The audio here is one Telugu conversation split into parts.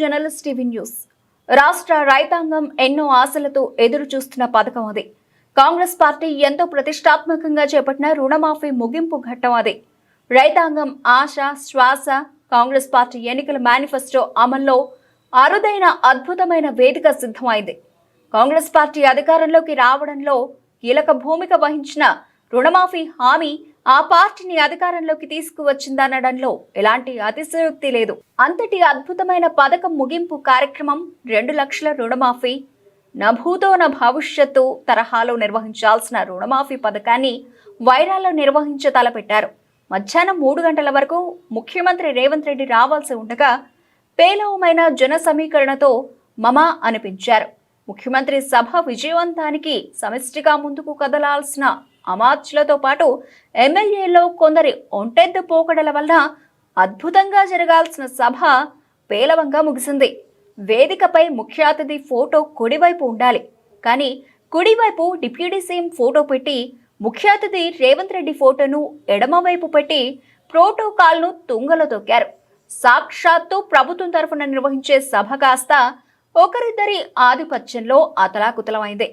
Journalist TV news. రాష్ట్ర రైతాంగం ఎన్నో ఆశలతో ఎదురు చూస్తున్న పథకం అది. కాంగ్రెస్ పార్టీ ఎంతో ప్రతిష్టాత్మకంగా చేపట్టిన రుణమాఫీ ముగింపు ఘట్టం అది. రైతాంగం ఆశ శ్వాస కాంగ్రెస్ పార్టీ ఎన్నికల మేనిఫెస్టో అమల్లో అరుదైన అద్భుతమైన వేదిక సిద్ధమైంది. కాంగ్రెస్ పార్టీ అధికారంలోకి రావడంలో కీలక భూమిక వహించిన రుణమాఫీ హామీ ఆ పార్టీని అధికారంలోకి తీసుకువచ్చిందనడంలో ఎలాంటి అతిశయోక్తి లేదు. అంతటి అద్భుతమైన పథకం ముగింపు కార్యక్రమం రెండు లక్షల రుణమాఫీ నభూతో నా భవిష్యత్తు తరహాలో నిర్వహించాల్సిన రుణమాఫీ పథకాన్ని వైరాల్లో నిర్వహించ తలపెట్టారు. మధ్యాహ్నం మూడు గంటల వరకు ముఖ్యమంత్రి రేవంత్ రెడ్డి రావాల్సి ఉండగా పేలవమైన జన సమీకరణతో మమా అనిపించారు. ముఖ్యమంత్రి సభ విజయవంతానికి సమిష్టిగా ముందుకు కదలాల్సిన అమాత్యులతో పాటు ఎమ్మెల్యేలో కొందరి ఒంటెద్దు పోకడల వల్ల అద్భుతంగా జరగాల్సిన సభ పేలవంగా ముగిసింది. వేదికపై ముఖ్య అతిథి ఫోటో కుడివైపు ఉండాలి. కానీ కుడివైపు డిప్యూటీ సీఎం ఫోటో పెట్టి ముఖ్య అతిథి రేవంత్ రెడ్డి ఫోటోను ఎడమవైపు పెట్టి ప్రోటోకాల్ను తుంగలో తొక్కారు. సాక్షాత్తు ప్రభుత్వం తరఫున నిర్వహించే సభ కాస్త ఒకరిద్దరి ఆధిపత్యంలో అతలాకుతలమైంది.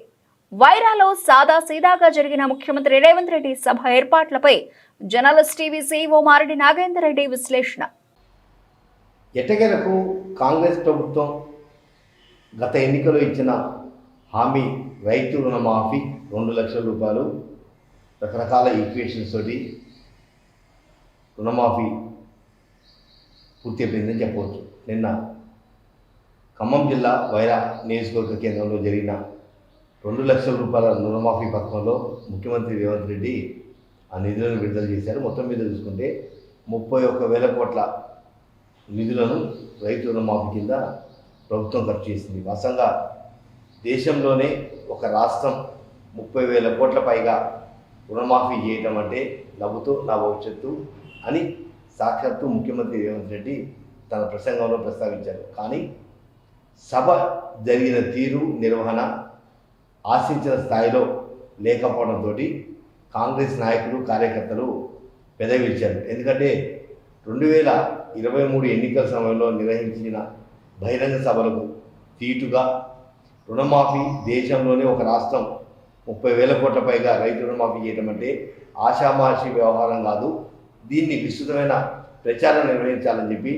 వైరాలో సాదా సీదాగా జరిగిన ముఖ్యమంత్రి రేవంత్ రెడ్డి సభ ఏర్పాట్లపై journalist TV CEO Mareddy Nagender Reddy విశ్లేషణ. ఎటగెలకు కాంగ్రెస్ ప్రభుత్వం గత ఎన్నికలో ఇచ్చిన హామీ రైతు రుణమాఫీ రెండు లక్షల రూపాయలు రకరకాల ఈక్వేషన్స్ తోటి రుణమాఫీ పూర్తి అయిపోయిందని చెప్పవచ్చు. నిన్న ఖమ్మం జిల్లా వైరా నియోజకవర్గ కేంద్రంలో జరిగిన రెండు లక్షల రూపాయల రుణమాఫీ పథకంలో ముఖ్యమంత్రి రేవంత్ రెడ్డి ఆ నిధులను విడుదల చేశారు. మొత్తం మీద చూసుకుంటే ముప్పై ఒక్క వేల కోట్ల నిధులను రైతు రుణమాఫీ కింద ప్రభుత్వం ఖర్చు చేసింది. వాస్తవంగా దేశంలోనే ఒక రాష్ట్రం ముప్పై వేల కోట్ల పైగా రుణమాఫీ చేయటం అంటే నవ్వుతూ నా భవిష్యత్తు అని సాక్షాత్తు ముఖ్యమంత్రి రేవంత్ రెడ్డి తన ప్రసంగంలో ప్రస్తావించారు. కానీ సభ జరిగిన తీరు నిర్వహణ ఆశించిన స్థాయిలో లేకపోవడంతో కాంగ్రెస్ నాయకులు కార్యకర్తలు పెదవిల్చారు ఎందుకంటే రెండు వేల ఇరవై మూడు ఎన్నికల సమయంలో నిర్వహించిన బహిరంగ సభలకు తీటుగా రుణమాఫీ దేశంలోనే ఒక రాష్ట్రం ముప్పై వేల కోట్ల పైగా రైతు రుణమాఫీ చేయడం అంటే ఆషామాషి వ్యవహారం కాదు. దీన్ని విస్తృతమైన ప్రచారం నిర్వహించాలని చెప్పి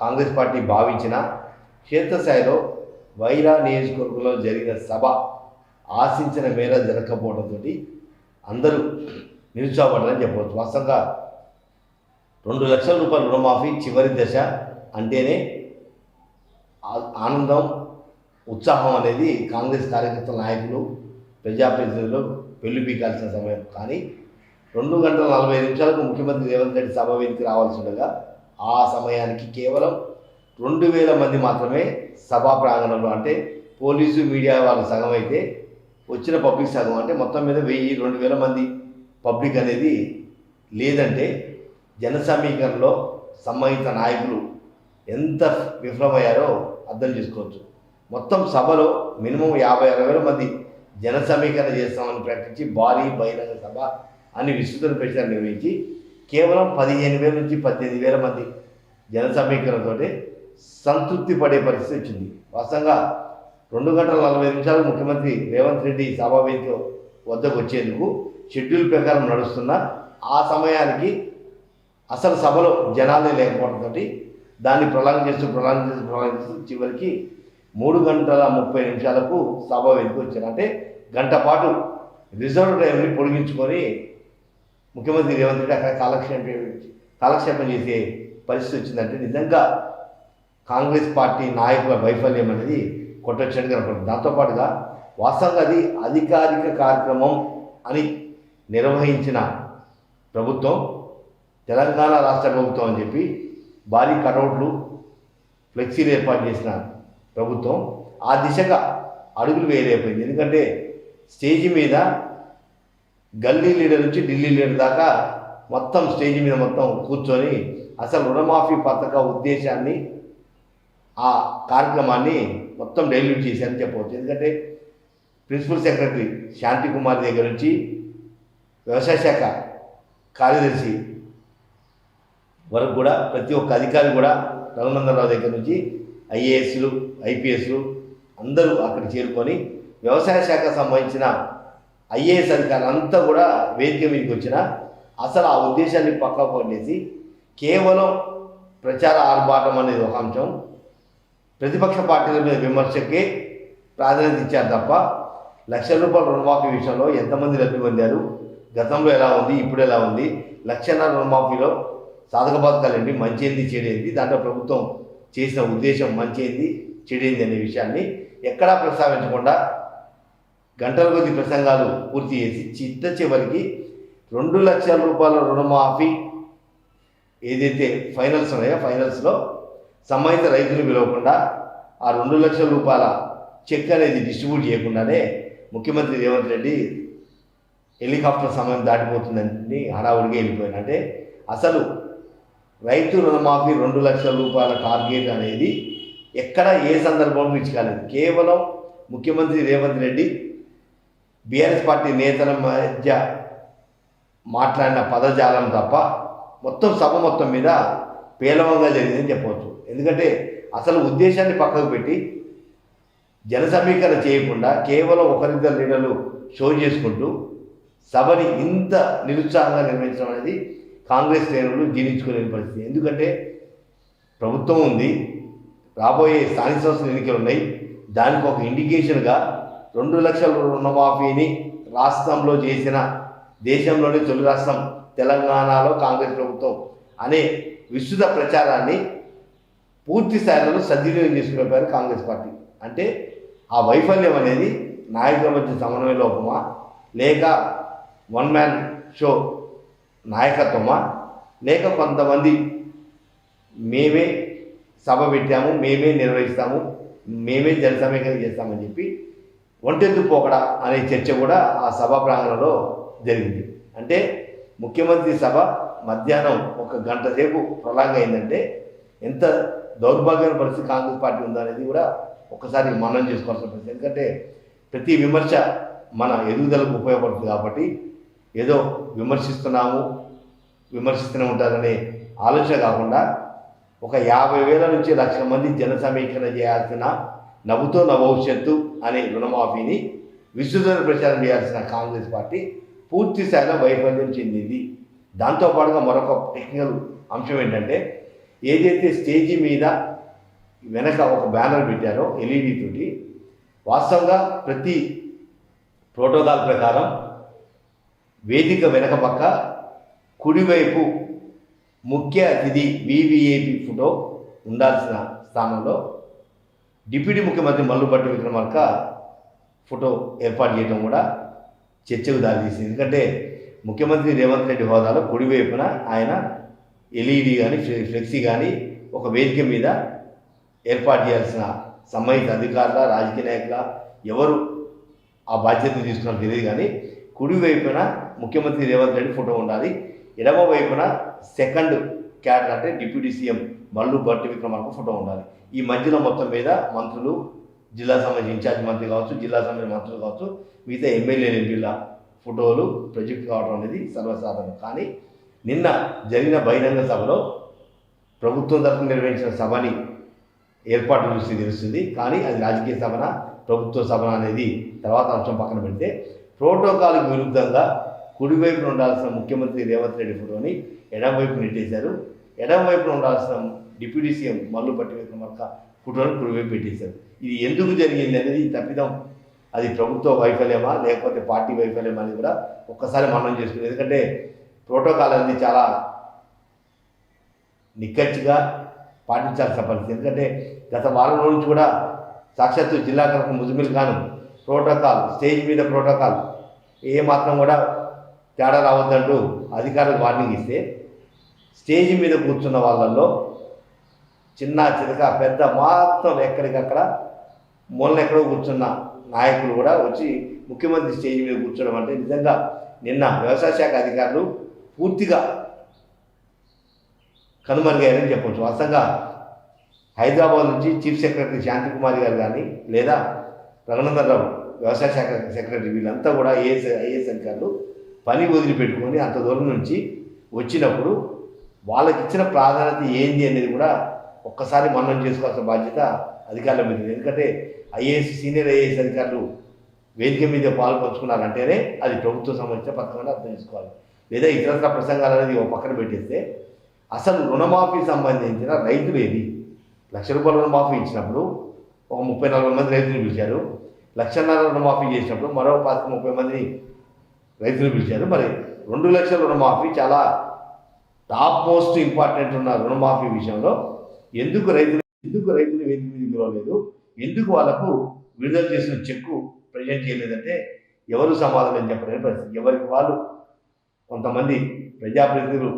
కాంగ్రెస్ పార్టీ భావించిన క్షేత్రస్థాయిలో వైరా నియోజకవర్గంలో జరిగిన సభ ఆశించిన మేర జరగకపోవడంతో అందరూ నిరుత్సాహపడ్డారని చెప్పవచ్చు. వాస్తవంగా రెండు లక్షల రూపాయల రుణమాఫీ చివరి దశ అంటేనే ఆనందం ఉత్సాహం అనేది కాంగ్రెస్ కార్యకర్తల నాయకులు ప్రజాప్రతినిధులు పెళ్ళి పీకాల్సిన సమయం. కానీ రెండు గంటల నలభై నిమిషాలకు ముఖ్యమంత్రి రేవంత్ రెడ్డి సభ వేదిక రావాల్సి ఉండగా ఆ సమయానికి కేవలం రెండు వేల మంది మాత్రమే సభా ప్రాంగణంలో అంటే పోలీసు మీడియా వాళ్ళు సగం అయితే వచ్చిన పబ్లిక్ సగం అంటే మొత్తం మీద వెయ్యి రెండు వేల మంది పబ్లిక్ అనేది లేదంటే జన సమీకరణలో సంబంధిత నాయకులు ఎంత విఫలమయ్యారో అర్థం చేసుకోవచ్చు. మొత్తం సభలో మినిమం యాభై అరవై వేల మంది జన సమీకరణ చేస్తామని ప్రకటించి భారీ బహిరంగ సభ అని విస్తృత ప్రచారం నిర్వహించి కేవలం పదిహేను వేల నుంచి పద్దెనిమిది వేల మంది జన సమీకరణతో సంతృప్తి పడే పరిస్థితి వచ్చింది. వాస్తవంగా రెండు గంటల నలభై నిమిషాలు ముఖ్యమంత్రి రేవంత్ రెడ్డి సభా వద్దకు వచ్చేందుకు షెడ్యూల్ ప్రకారం నడుస్తున్న ఆ సమయానికి అసలు సభలో జనాలే లేకపోవడంతో దాన్ని ప్రలాంగ్ చేస్తూ ప్రలాంగ్ చేస్తూ ప్రలాంగ్ చేస్తూ చివరికి మూడు గంటల ముప్పై నిమిషాలకు సభ వెనుక వచ్చారు. అంటే గంట పాటు రిజర్వ్ టైంని పొడిగించుకొని ముఖ్యమంత్రి రేవంత్ రెడ్డి అక్కడ కాలక్షేపం కాలక్షేపం చేసే పరిస్థితి వచ్చిందంటే నిజంగా కాంగ్రెస్ పార్టీ నాయకుల వైఫల్యం అనేది కొట్టొచ్చని కనపడుతుంది దాంతోపాటుగా వాస్తవంగా అది అధికారిక కార్యక్రమం అని నిర్వహించిన ప్రభుత్వం తెలంగాణ రాష్ట్ర ప్రభుత్వం అని చెప్పి భారీ కటౌట్లు ఫ్లెక్సీలు ఏర్పాటు చేసిన ప్రభుత్వం ఆ దిశగా అడుగులు వేయలేకపోయింది. ఎందుకంటే స్టేజి మీద గల్లీ లీడర్ నుంచి ఢిల్లీ లీడర్ దాకా మొత్తం స్టేజ్ మీద మొత్తం కూర్చొని అసలు రుణమాఫీ పథక ఉద్దేశాన్ని ఆ కార్యక్రమాన్ని మొత్తం డైల్యూట్ చేశారని చెప్పవచ్చు ఎందుకంటే ప్రిన్సిపల్ సెక్రటరీ శాంతి కుమార్ దగ్గర నుంచి వ్యవసాయ శాఖ కార్యదర్శి వరకు కూడా ప్రతి ఒక్క అధికారి కూడా రఘునందనరావు దగ్గర నుంచి ఐఏఎస్లు ఐపీఎస్లు అందరూ అక్కడ చేరుకొని వ్యవసాయ శాఖకు సంబంధించిన ఐఏఎస్ అధికారులు అంతా కూడా వేదిక మీదకి వచ్చిన అసలు ఆ ఉద్దేశాన్ని పక్కకు పండేసి కేవలం ప్రచార ఆర్భాటం అనేది ఒక అంశం. ప్రతిపక్ష పార్టీల మీద విమర్శకే ప్రాధాన్యత ఇచ్చారు తప్ప లక్షల రూపాయల రుణమాఫీ విషయంలో ఎంతమంది లబ్ధి పొందారు? గతంలో ఎలా ఉంది? ఇప్పుడు ఎలా ఉంది? లక్షన్నర రుణమాఫీలో సాధక బాధకాలు ఏంటి? మంచి ఏంది చెడేంది? దాంట్లో ప్రభుత్వం చేసిన ఉద్దేశం మంచి ఏంది చెడేంది అనే విషయాన్ని ఎక్కడా ప్రస్తావించకుండా గంటల కొద్ది ప్రసంగాలు పూర్తి చేసి చిట్ట చివరికి రెండు లక్షల రూపాయల రుణమాఫీ ఏదైతే ఫైనల్స్ ఉన్నాయో ఫైనల్స్లో సంబంధిత రైతులు పిలవకుండా ఆ రెండు లక్షల రూపాయల చెక్ అనేది డిస్ట్రిబ్యూట్ చేయకుండానే ముఖ్యమంత్రి రేవంత్ రెడ్డి హెలికాప్టర్ సమయం దాటిపోతుందని హడావుడిగా వెళ్ళిపోయినంటే అసలు రైతు రుణమాఫీ రెండు లక్షల రూపాయల టార్గెట్ అనేది ఎక్కడ ఏ సందర్భంలో రీచ్ కాలేదు కేవలం ముఖ్యమంత్రి రేవంత్ రెడ్డి బీఆర్ఎస్ పార్టీ నేతల మధ్య మాట్లాడిన పదజాలం తప్ప మొత్తం సభ మొత్తం మీద పేలవంగా జరిగిందని చెప్పవచ్చు. ఎందుకంటే అసలు ఉద్దేశాన్ని పక్కకు పెట్టి జన సమీకరణ చేయకుండా కేవలం ఒకరిద్దరు లీడర్లు షో చేసుకుంటూ సభని ఇంత నిరుత్సాహంగా నిర్వహించడం అనేది కాంగ్రెస్ శ్రేణులు జీర్ణించుకోలేని పరిస్థితి. ఎందుకంటే ప్రభుత్వం ఉంది రాబోయే స్థానిక సంస్థల ఎన్నికలు ఉన్నాయి. దానికి ఒక ఇండికేషన్గా రెండు లక్షల రుణమాఫీని రాష్ట్రంలో చేసిన దేశంలోని తొలి రాష్ట్రం తెలంగాణలో కాంగ్రెస్ ప్రభుత్వం అనే విస్తృత ప్రచారాన్ని పూర్తి స్థాయిలో సద్వినియోగం చేసుకునే కాంగ్రెస్ పార్టీ. అంటే ఆ వైఫల్యం అనేది నాయకుల మధ్య సమన్వయ లోపమా? లేక వన్ మ్యాన్ షో నాయకత్వమా? లేక కొంతమంది మేమే సభ పెట్టాము మేమే నిర్వహిస్తాము మేమే జనసమీకరణ చేస్తామని చెప్పి ఒంటెత్తు పోకడ అనే చర్చ కూడా ఆ సభ ప్రాంగణంలో జరిగింది. అంటే ముఖ్యమంత్రి సభ మధ్యాహ్నం ఒక గంట సేపు ప్రలాంగ్ అయిందంటే ఎంత దౌర్భాగ్యమైన పరిస్థితి కాంగ్రెస్ పార్టీ ఉందనేది కూడా ఒకసారి మనం చేసుకోవాల్సిన పరిస్థితి. ఎందుకంటే ప్రతి విమర్శ మన ఎదుగుదలకు ఉపయోగపడుతుంది కాబట్టి ఏదో విమర్శిస్తున్నాము విమర్శిస్తూనే ఉంటారనే ఆలోచన కాకుండా ఒక యాభై వేల నుంచి లక్షల మంది జన సమీకరణ చేయాల్సిన నవ్వుతో నభవిష్యత్తు అనే రుణమాఫీని విస్తృతంగా ప్రచారం చేయాల్సిన కాంగ్రెస్ పార్టీ పూర్తి స్థాయిలో వైఫల్యం చెందింది. దాంతోపాటుగా మరొక టెక్నికల్ అంశం ఏంటంటే ఏదైతే స్టేజీ మీద వెనక ఒక బ్యానర్ పెట్టారో ఎల్ఈడి తోటి వాస్తవంగా ప్రతి ప్రోటోకాల్ ప్రకారం వేదిక వెనక పక్క కుడివైపు ముఖ్య అతిథి వివిఐపి ఫోటో ఉండాల్సిన స్థానంలో డిప్యూటీ ముఖ్యమంత్రి మల్లుపట్టి విక్రమార్క ఫోటో ఏర్పాటు చేయడం కూడా చర్చకు దారితీసింది. ఎందుకంటే ముఖ్యమంత్రి రేవంత్ రెడ్డి హోదాలో కుడివైపున ఆయన ఎల్ఈడి కానీ ఫ్లెక్సీ కానీ ఒక వేదిక మీద ఏర్పాటు చేయాల్సిన సంబంధిత అధికారుల రాజకీయ నాయకుల ఎవరు ఆ బాధ్యతను తీసుకున్నారో తెలియదు కానీ కుడి వైపున ముఖ్యమంత్రి రేవంత్ రెడ్డి ఫోటో ఉండాలి. ఎడమ వైపున సెకండ్ క్యాడర్ అంటే deputy CM Mallu Bhatti Vikramarka photo ఉండాలి. ఈ మధ్యలో మొత్తం మీద మంత్రులు జిల్లా సంబంధించి ఇన్ఛార్జ్ మంత్రి కావచ్చు జిల్లా సంబంధించిన మంత్రులు కావచ్చు మిగతా ఎమ్మెల్యే ఎంపీల ఫోటోలు ప్రొజెక్ట్ కావడం అనేది సర్వసాధారణం. కానీ నిన్న జరిగిన బహిరంగ సభలో ప్రభుత్వం తరఫున నిర్వహించిన సభని ఏర్పాటు చూసి తెలుస్తుంది. కానీ అది రాజకీయ సభన ప్రభుత్వ సభన అనేది తర్వాత అంశం పక్కన పెడితే ప్రోటోకాల్కి విరుద్ధంగా కుడివైపున ఉండాల్సిన ముఖ్యమంత్రి రేవంత్ రెడ్డి ఫోటోని ఎడమవైపు నెట్టేశారు. ఎడమవైపున ఉండాల్సిన డిప్యూటీ సీఎం మల్లు పట్టి విక్రమార్క ఫోటోని కుడివైపు పెట్టేశారు. ఇది ఎందుకు జరిగింది అనేది తప్పిదం. అది ప్రభుత్వ వైఫల్యమా లేకపోతే పార్టీ వైఫల్యమా అనేది కూడా ఒక్కసారి మనం చేసుకున్నాం ఎందుకంటే ప్రోటోకాల్ అనేది చాలా నిక్కచ్చిగా పాటించాల్సిన పరిస్థితి. ఎందుకంటే గత వారం రోజు నుంచి కూడా సాక్షాత్తు జిల్లా collector Muzammil Khan protocol stage మీద ప్రోటోకాల్ ఏ మాత్రం కూడా తేడా రావద్దంటూ అధికారులకు వార్నింగ్ ఇస్తే స్టేజ్ మీద కూర్చున్న వాళ్ళల్లో చిన్న చితక పెద్ద మాత్రం ఎక్కడికక్కడ మూలన ఎక్కడో కూర్చున్న నాయకులు కూడా వచ్చి ముఖ్యమంత్రి స్టేజ్ మీద కూర్చోవడం అంటే నిజంగా నిన్న వ్యవసాయ శాఖ అధికారులు పూర్తిగా కనుమరుగయ్యారని చెప్పవచ్చు. వాస్తవంగా హైదరాబాద్ నుంచి చీఫ్ సెక్రటరీ శాంతి కుమారి గారు కానీ లేదా రఘునందనరావు వ్యవసాయ శాఖ సెక్రటరీ వీళ్ళంతా కూడా ఐఏఎస్ ఐఏఎస్ అధికారులు పని వదిలిపెట్టుకొని అంత దూరం నుంచి వచ్చినప్పుడు వాళ్ళకి ఇచ్చిన ప్రాధాన్యత ఏంది అనేది కూడా ఒక్కసారి మనం చేసుకోవాల్సిన బాధ్యత అధికారుల మీద ఎందుకంటే ఐఏఎస్ సీనియర్ ఐఏఎస్ అధికారులు వేదిక మీద పాలు పంచుకున్నారంటేనే అది ప్రభుత్వం సంబంధించిన పథకం అర్థం చేసుకోవాలి. లేదా ఇతరత్ర ప్రసంగాలు అనేది ఓ పక్కన పెట్టేస్తే అసలు రుణమాఫీ సంబంధించిన రైతులు ఏది? లక్ష రూపాయల రుణమాఫీ ఇచ్చినప్పుడు ఒక ముప్పై నలభై మంది రైతులు పిలిచారు. లక్షన్నర రుణమాఫీ చేసినప్పుడు మరో పాతిక ముప్పై మంది రైతులు పిలిచారు. మరి రెండు లక్షల రుణమాఫీ చాలా టాప్ మోస్ట్ ఇంపార్టెంట్ ఉన్న రుణమాఫీ విషయంలో ఎందుకు రైతులు ఎందుకు రైతులు వేదిక మీద పిలవలేదు ఎందుకు వాళ్ళకు విడుదల చేసిన చెక్కు ప్రజెంట్ చేయలేదంటే ఎవరు సమాధానం చెప్పలేని పరిస్థితి. ఎవరికి వాళ్ళు కొంతమంది ప్రజాప్రతినిధులు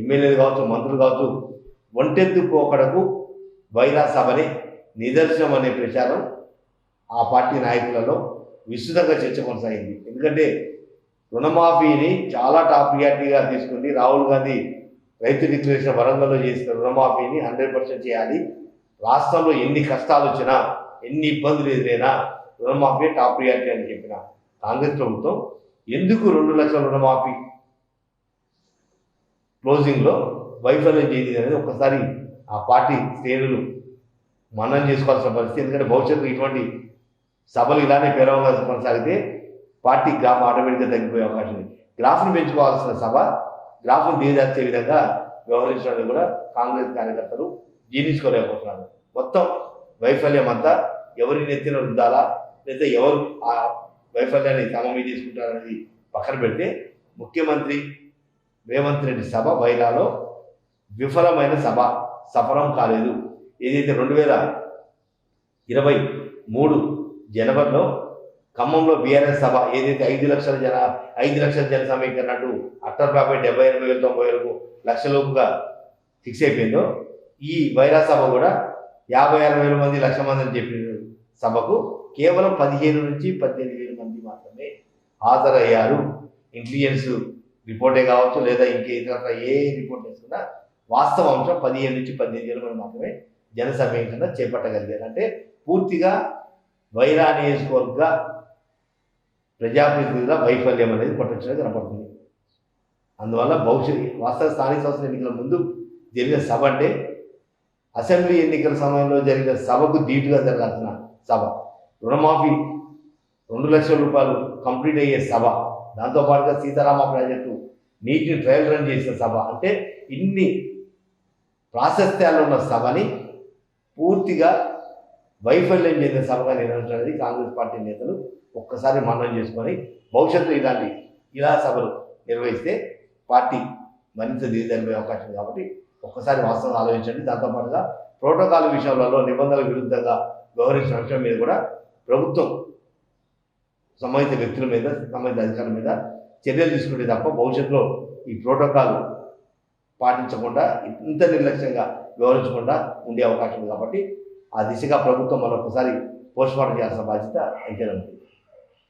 ఎమ్మెల్యేలు కావచ్చు మంత్రులు కావచ్చు ఒంటెత్తు పోకడకు వైరా సభని నిదర్శనం అనే ప్రచారం ఆ పార్టీ నాయకులలో విస్తృతంగా చర్చ కొనసాగింది. ఎందుకంటే రుణమాఫీని చాలా టాప్ ప్రియారిటీగా తీసుకుంది రాహుల్ గాంధీ. రైతు డిక్లరేషన్ వరంగల్లో చేసిన రుణమాఫీని హండ్రెడ్ పర్సెంట్ చేయాలి. రాష్ట్రంలో ఎన్ని కష్టాలు వచ్చినా ఎన్ని ఇబ్బందులు ఎదురైనా రుణమాఫీ టాప్ ప్రియారిటీ అని చెప్పిన కాంగ్రెస్ ప్రభుత్వం ఎందుకు రెండు లక్షల రుణమాఫీ క్లోజింగ్లో వైఫల్యం చేయింది అనేది ఒక్కసారి ఆ పార్టీ శ్రేణులు మనం చేసుకోవాల్సిన పరిస్థితి. ఎందుకంటే భవిష్యత్తులో ఇటువంటి సభలు ఇలానే పేరవంగా కొనసాగితే పార్టీ గ్రాఫ్ ఆటోమేటిక్గా తగ్గిపోయే అవకాశం ఉంది. గ్రాఫ్ను పెంచుకోవాల్సిన సభ గ్రాఫ్ను దిగజార్చే విధంగా వ్యవహరించడానికి కూడా కాంగ్రెస్ కార్యకర్తలు జీర్ణించుకోలేకపోతున్నారు. మొత్తం వైఫల్యం అంతా ఎవరి నెత్తిన రుద్దాలా లేదా ఎవరు ఆ వైఫల్యాన్ని తమ మీద తీసుకుంటారనేది పక్కన పెడితే ముఖ్యమంత్రి రేవంత్ రెడ్డి సభ వైరాలో విఫలమైన సభ. సఫలం కాలేదు. ఏదైతే రెండు వేల ఇరవై మూడు జనవరిలో ఖమ్మంలో బీఆర్ఎస్ సభ ఏదైతే ఐదు లక్షల జన ఐదు లక్షల జన సమీకరణ అంటూ అట్టర్ ప్రాపర్టీ డెబ్బై ఎనభై వేల తొంభై వేలకు లక్షలోపుగా ఫిక్స్ అయిపోయిందో ఈ వైరా సభ కూడా యాభై అరవై వేల మంది లక్ష మంది అని చెప్పిన సభకు కేవలం పదిహేను నుంచి పద్దెనిమిది వేల మంది మాత్రమే హాజరయ్యారు. ఇంటెలిజెన్స్ రిపోర్టే కావచ్చు లేదా ఇంకే ఇతర ఏ రిపోర్ట్ వేసుకున్నా వాస్తవ అంశం పదిహేను నుంచి పద్దెనిమిది ఏళ్ళు మాత్రమే జన సమీకరణ చేపట్టగలిగారు. అంటే పూర్తిగా వైరా నియోజకవర్గ ప్రజాప్రతినిధుల వైఫల్యం అనేది కొట్టొచ్చినది కనపడుతుంది. అందువల్ల భవిష్యత్ వాస్తవ స్థానిక సంస్థల ఎన్నికల ముందు జరిగిన సభ అంటే అసెంబ్లీ ఎన్నికల సమయంలో జరిగిన సభకు ధీటుగా జరగాల్సిన సభ. రుణమాఫీ రెండు లక్షల రూపాయలు కంప్లీట్ అయ్యే సభ. దాంతోపాటుగా సీతారామ ప్రాజెక్టు నీటిని ట్రయల్ రన్ చేసిన సభ. అంటే ఇన్ని ప్రాశస్త్యాలు ఉన్న సభని పూర్తిగా వైఫల్యం చెందిన సభగా నిర్వహించడానికి కాంగ్రెస్ పార్టీ నేతలు ఒక్కసారి మననం చేసుకొని భవిష్యత్తులో ఇలాంటి ఇలా సభలు నిర్వహిస్తే పార్టీ మరింత దిగుదలిపోయే అవకాశం కాబట్టి ఒక్కసారి వాస్తవం ఆలోచించండి. దాంతోపాటుగా ప్రోటోకాల్ విషయాలలో నిబంధనల విరుద్ధంగా వ్యవహరించిన అంశం మీద కూడా ప్రభుత్వం సంబంధిత వ్యక్తుల మీద సంబంధిత అధికారుల మీద చర్యలు తీసుకుంటే తప్ప భవిష్యత్తులో ఈ ప్రోటోకాల్ పాటించకుండా ఇంత నిర్లక్ష్యంగా వ్యవహరించకుండా ఉండే అవకాశం ఉంది కాబట్టి ఆ దిశగా ప్రభుత్వం మరొకసారి పోస్ట్ మార్టం చేయాల్సిన బాధ్యత అంతేనండి